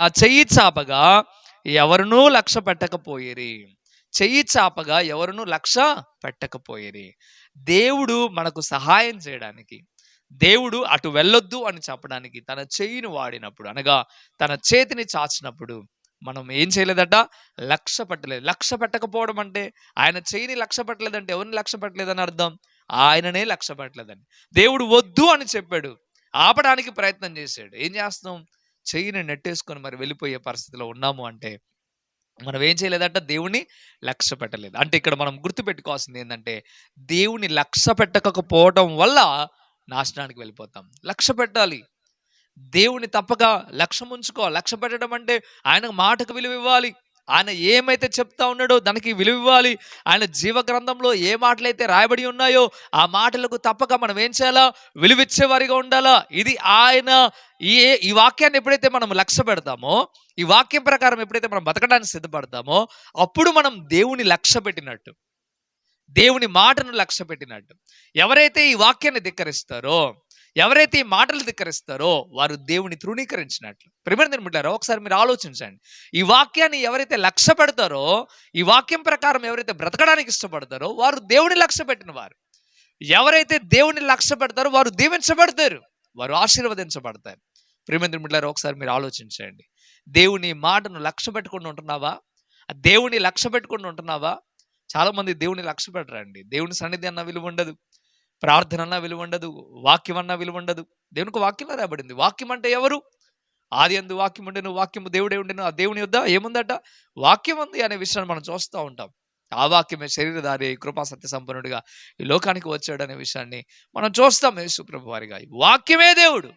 నా చెయ్యి చాపగా ఎవరునూ లక్ష్య పెట్టకపోయేరి. చెయ్యి చాపగా ఎవరునూ లక్ష్య పెట్టకపోయేరి. దేవుడు మనకు సహాయం చేయడానికి దేవుడు అటు వెళ్ళొద్దు అని చెప్పడానికి తన చెయ్యిని వాడినప్పుడు అనగా తన చేతిని చాచినప్పుడు మనం ఏం చేయలేదట? లక్ష్య పెట్టలేదు. లక్ష్య పెట్టకపోవడం అంటే ఆయన చేయిని లక్ష్య పెట్టలేదంటే ఎవరిని లక్ష్య పెట్టలేదని అర్థం? ఆయననే లక్ష్య పెట్టలేదని. దేవుడు వద్దు అని చెప్పాడు. ఆపడానికి ప్రయత్నం చేశాడు. ఏం చేస్తాం? చెయ్యిని నెట్టేసుకొని మరి వెళ్ళిపోయే పరిస్థితిలో ఉన్నాము అంటే మనం ఏం చేయలేదంట? దేవుని లక్ష్య పెట్టలేదు. అంటే ఇక్కడ మనం గుర్తుపెట్టుకోవాల్సింది ఏంటంటే దేవుని లక్ష్య పెట్టకపోవటం వల్ల నాశనానికి వెళ్ళిపోతాం. లక్ష్య పెట్టాలి. దేవుని తప్పక లక్ష్యం ఉంచుకో లక్ష్య పెట్టడం అంటే ఆయనకు మాటకు విలువ ఇవ్వాలి ఆయన ఏమైతే చెప్తా ఉన్నాడో దానికి విలువ ఇవ్వాలి. ఆయన జీవ గ్రంథంలో ఏ మాటలైతే రాయబడి ఉన్నాయో ఆ మాటలకు తప్పక మనం ఏం చేయాలా? విలువిచ్చేవారిగా ఉండాలా? ఇది ఆయన ఈ ఈ వాక్యాన్ని ఎప్పుడైతే మనం లక్ష్య పెడతామో ఈ వాక్యం ప్రకారం ఎప్పుడైతే మనం బతకడానికి సిద్ధపడతామో అప్పుడు మనం దేవుని లక్ష్య పెట్టినట్టు దేవుని మాటను లక్ష్య పెట్టినట్టు ఎవరైతే ఈ వాక్యాన్ని ధిక్కరిస్తారో ఎవరైతే ఈ మాటలు ధిక్కరిస్తారో వారు దేవుని తృణీకరించినట్లు. ప్రిమర్ బిడ్డారో ఒకసారి మీరు ఆలోచించండి. ఈ వాక్యాన్ని ఎవరైతే లక్ష్య పెడతారో ఈ వాక్యం ప్రకారం ఎవరైతే బ్రతకడానికి ఇష్టపడతారో వారు దేవుని లక్ష్య పెట్టిన వారు. ఎవరైతే దేవుని లక్ష్య పెడతారో వారు దీవించబడతారు. వారు ఆశీర్వదించబడతారు. ప్రేమేంద్ర మిడ్లారు ఒకసారి మీరు ఆలోచించండి. దేవుని మాటను లక్ష్య పెట్టుకుని ఉంటున్నావా? దేవుని లక్ష్య పెట్టుకుని ఉంటున్నావా? చాలా మంది దేవుని లక్ష్య పెట్టరండి. దేవుని సన్నిధి అన్న విలువ ఉండదు. ప్రార్థన అన్న విలువ ఉండదు వాక్యం అన్న విలువ ఉండదు దేవునికి వాక్యంలో రాబడింది వాక్యం అంటే ఎవరు? ఆది ఎందు వాక్యం ఉండేను వాక్యము దేవుడే ఉండేను ఆ దేవుని యొద్ద ఏముందట? వాక్యం ఉంది అనే విషయాన్ని మనం చూస్తూ ఉంటాం. ఆ వాక్యమే శరీరధారి కృపా సత్య సంపన్నుడిగా ఈ లోకానికి వచ్చాడు అనే విషయాన్ని మనం చూస్తాం యేసు ప్రభు వారిగా. ఈ వాక్యమే దేవుడు.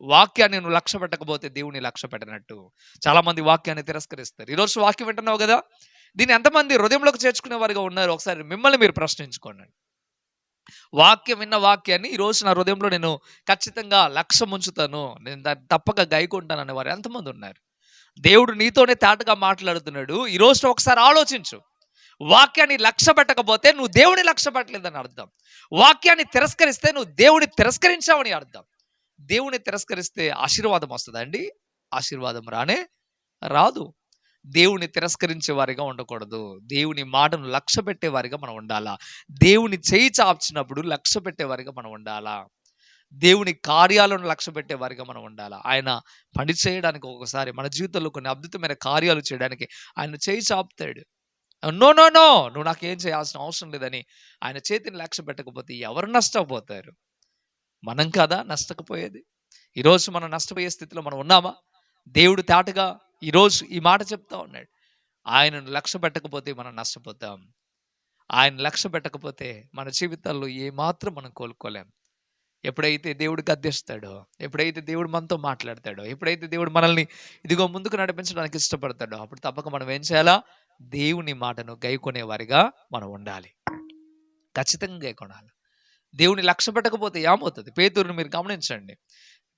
వాక్యాన్ని నువ్వు లక్ష్య పెట్టకపోతే దేవుని లక్ష్య పెట్టినట్టు. చాలా మంది వాక్యాన్ని తిరస్కరిస్తారు. ఈరోజు వాక్యం వింటున్నావు కదా? దీన్ని ఎంతమంది హృదయంలోకి చేర్చుకునే వారిగా ఉన్నారు? ఒకసారి మిమ్మల్ని మీరు ప్రశ్నించుకోండి. వాక్యం విన్న వాక్యాన్ని ఈ రోజు నా హృదయంలో నేను ఖచ్చితంగా లక్ష్యం ఉంచుతాను. నేను దాన్ని తప్పక గైకుంటాను అనే వారు ఎంతమంది ఉన్నారు? దేవుడు నీతోనే తేటగా మాట్లాడుతున్నాడు. ఈ రోజు ఒకసారి ఆలోచించు. వాక్యాన్ని లక్ష్య పెట్టకపోతే నువ్వు దేవుని లక్ష్య పెట్టలేదని అర్థం. వాక్యాన్ని తిరస్కరిస్తే నువ్వు దేవుని తిరస్కరించావని అర్థం. దేవుని తిరస్కరిస్తే ఆశీర్వాదం వస్తుందండి ఆశీర్వాదం రానే రాదు. దేవుని తిరస్కరించే వారిగా ఉండకూడదు. దేవుని మాటను లక్ష్య పెట్టే వారిగా మనం ఉండాలా? దేవుని చేయి చాప్చినప్పుడు లక్ష్య పెట్టే వారిగా మనం ఉండాలా? దేవుని కార్యాలను లక్ష్య పెట్టే వారిగా మనం ఉండాలా? ఆయన పని చేయడానికి ఒకసారి మన జీవితంలో కొన్ని అద్భుతమైన కార్యాలు చేయడానికి ఆయన చేయి చాపుతాడు. No no no! నువ్వు నాకేం చేయాల్సిన అవసరం లేదని ఆయన చేతిని లక్ష్య పెట్టకపోతే ఎవరు నష్టపోతారు? మనం కదా నష్టకపోయేది? ఈరోజు మనం నష్టపోయే స్థితిలో మనం ఉన్నామా? దేవుడు తాటగా ఈరోజు ఈ మాట చెప్తా ఉన్నాడు. ఆయనను లక్ష్య పెట్టకపోతే మనం నష్టపోతాం. ఆయన లక్ష్య పెట్టకపోతే మన జీవితాల్లో ఏమాత్రం మనం కోలుకోలేం. ఎప్పుడైతే దేవుడు గద్దిస్తాడో ఎప్పుడైతే దేవుడు మనతో మాట్లాడతాడో ఎప్పుడైతే దేవుడు మనల్ని ఇదిగో ముందుకు నడిపించడానికి ఇష్టపడతాడో అప్పుడు తప్పక మనం ఏం చేయాలా? దేవుని మాటను గైకొనే వారిగా మనం ఉండాలి. ఖచ్చితంగా గైకొనాలి. దేవుని లక్ష్య పెట్టకపోతే ఏమవుతుంది? పేతురుని మీరు గమనించండి.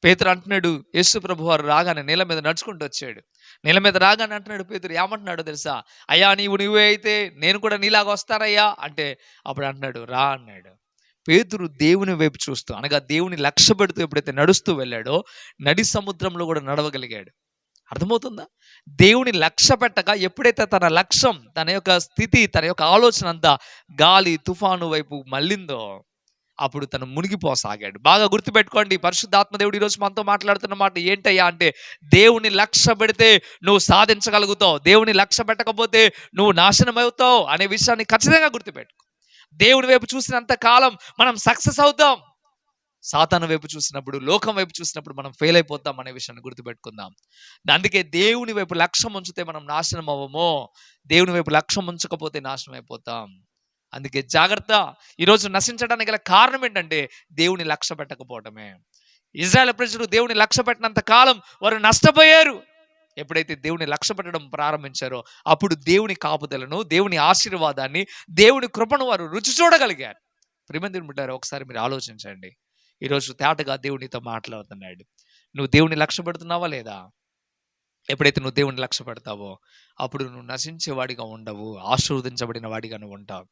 పేతురు అంటున్నాడు యేసు ప్రభు వారు రాగానే నేల మీద నడుచుకుంటూ వచ్చాడు. నేల మీద రాగానే అంటున్నాడు పేతురు ఏమంటున్నాడు తెలుసా? అయ్యా నీవు నువ్వే అయితే నేను కూడా నీలాగా వస్తానయ్యా. అంటే అప్పుడు అంటున్నాడు రా అన్నాడు. పేతురు దేవుని వైపు చూస్తూ అనగా దేవుని లక్ష్య పెడుతూ ఎప్పుడైతే నడుస్తూ వెళ్ళాడో నడి సముద్రంలో కూడా నడవగలిగాడు. అర్థమవుతుందా? దేవుని లక్ష్య పెట్టక ఎప్పుడైతే తన లక్ష్యం తన యొక్క స్థితి తన యొక్క ఆలోచన అంతా గాలి తుఫాను వైపు మళ్ళిందో అప్పుడు తను మునిగిపోసాగాడు. బాగా గుర్తుపెట్టుకోండి పరిశుద్ధాత్మ దేవుడు ఈరోజు మనతో మాట్లాడుతున్న మాట ఏంటయ్యా అంటే దేవుని లక్ష్య పెడితే నువ్వు సాధించగలుగుతావు దేవుని లక్ష్య పెట్టకపోతే నువ్వు నాశనం అవుతావు అనే విషయాన్ని ఖచ్చితంగా గుర్తుపెట్టుకో. దేవుని వైపు చూసినంత కాలం మనం సక్సెస్ అవుతాం. సాతాను వైపు చూసినప్పుడు లోకం వైపు చూసినప్పుడు మనం ఫెయిల్ అయిపోతాం అనే విషయాన్ని గుర్తుపెట్టుకుందాం. అందుకే దేవుని వైపు లక్ష్యం ఉంచితే మనం నాశనం అవ్వము. దేవుని వైపు లక్ష్యం ఉంచకపోతే నాశనం అయిపోతాం. అందుకే జాగ్రత్త. ఈరోజు నశించడానికి గల కారణం ఏంటంటే దేవుని లక్ష్య పెట్టకపోవటమే. ఇజ్రాయల్ ప్రజలు దేవుని లక్ష్య పెట్టినంత కాలం వారు నష్టపోయారు. ఎప్పుడైతే దేవుని లక్ష్య పెట్టడం ప్రారంభించారో అప్పుడు దేవుని కాపుదలను దేవుని ఆశీర్వాదాన్ని దేవుని కృపను వారు రుచి చూడగలిగారు. ప్రిమందిని బిడ్డారు ఒకసారి మీరు ఆలోచించండి. ఈరోజు తేటగా దేవునితో మాట్లాడుతున్నాడు. నువ్వు దేవుని లక్ష్య పెడుతున్నావా లేదా? ఎప్పుడైతే నువ్వు దేవుని లక్ష్య పెడతావో అప్పుడు నువ్వు నశించే వాడిగా ఉండవు ఆశీర్వదించబడిన వాడిగా నువ్వు ఉంటావు.